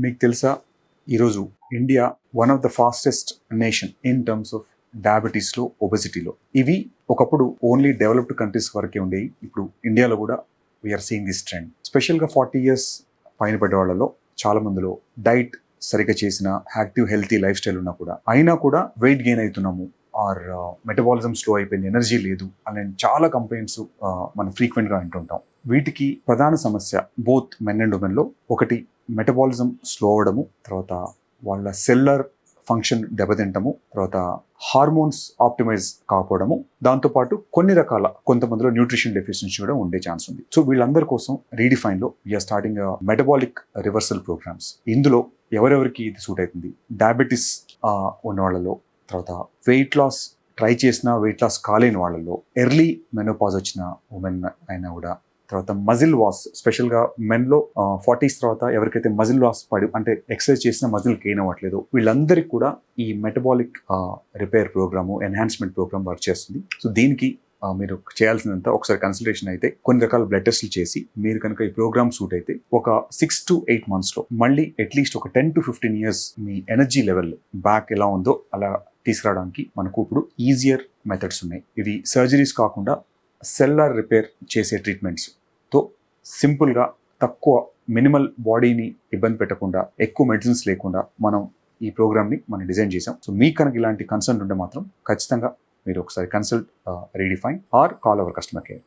మీకు తెలుసా? ఈరోజు India one of the fastest nation in terms of డయాబెటీస్లో ఒబెసిటీలో. ఇవి ఒకప్పుడు ఓన్లీ డెవలప్డ్ కంట్రీస్ వరకే ఉండేవి. ఇప్పుడు ఇండియాలో కూడా we are seeing this trend స్పెషల్గా ఫార్టీ ఇయర్స్ పైన పడే వాళ్ళలో చాలా మందిలో డైట్ సరిగ్గా చేసిన యాక్టివ్ హెల్తీ లైఫ్ స్టైల్ ఉన్నా కూడా అయినా కూడా వెయిట్ గెయిన్ అవుతున్నాము. ఆర్ మెటబాలిజం స్లో అయిపోయింది ఎనర్జీ లేదు అనే చాలా కంప్లైంట్స్ మనం ఫ్రీక్వెంట్గా వింటుంటాం. వీటికి ప్రధాన సమస్య బోత్ మెన్ అండ్ ఉమెన్లో ఒకటి మెటబాలిజం స్లో అవ్వడము తర్వాత వాళ్ళ సెల్లర్ ఫంక్షన్ దెబ్బతింటము తర్వాత హార్మోన్స్ ఆప్టిమైజ్ కాకపోవడము దాంతోపాటు కొన్ని రకాల కొంతమందిలో న్యూట్రిషన్ డెఫిషియన్సీ కూడా ఉండే ఛాన్స్ ఉంది. సో వీళ్ళందరి కోసం రీడిఫైన్లో we are starting metabolic reversal programmes ఇందులో ఎవరెవరికి ఇది సూట్ అవుతుంది? డయాబెటీస్ ఉన్న వాళ్ళలో తర్వాత వెయిట్ లాస్ ట్రై చేసిన వెయిట్ లాస్ కాలేని వాళ్ళలో ఎర్లీ మెనోపాజ్ వచ్చిన ఉమెన్ అయినా కూడా తర్వాత మజిల్ వాస్ స్పెషల్గా మెన్లో ఫార్టీస్ తర్వాత ఎవరికైతే మజిల్ వాస్ పడి అంటే ఎక్సర్సైజ్ చేసిన మజిల్ గెయిన్ అవ్వట్లేదు వీళ్ళందరికీ కూడా ఈ metabolic repair programme enhancement programme work చేస్తుంది. సో దీనికి మీరు చేయాల్సినంత ఒకసారి కన్సల్టేషన్ అయితే కొన్ని రకాల బ్లడ్ టెస్ట్లు చేసి మీరు కనుక ఈ ప్రోగ్రామ్ సూట్ అయితే ఒక సిక్స్ టు ఎయిట్ మంత్స్లో మళ్ళీ అట్లీస్ట్ ఒక టెన్ టు ఫిఫ్టీన్ ఇయర్స్ మీ ఎనర్జీ లెవెల్ బ్యాక్ ఎలా ఉందో అలా తీసుకురావడానికి మనకు ఇప్పుడు ఈజియర్ మెథడ్స్ ఉన్నాయి. ఇవి సర్జరీస్ కాకుండా సెల్లార్ రిపేర్ చేసే ట్రీట్మెంట్స్. తో సింపుల్గా తక్కువ మినిమల్ బాడీని ఇబ్బంది పెట్టకుండా ఎక్కువ మెడిసిన్స్ లేకుండా మనం ఈ ప్రోగ్రామ్ని మనం డిజైన్ చేసాం సో మీకు కనుక ఇలాంటి కన్సర్న్ ఉంటే మాత్రం ఖచ్చితంగా మీరు ఒకసారి consult Redefine or call our customer care.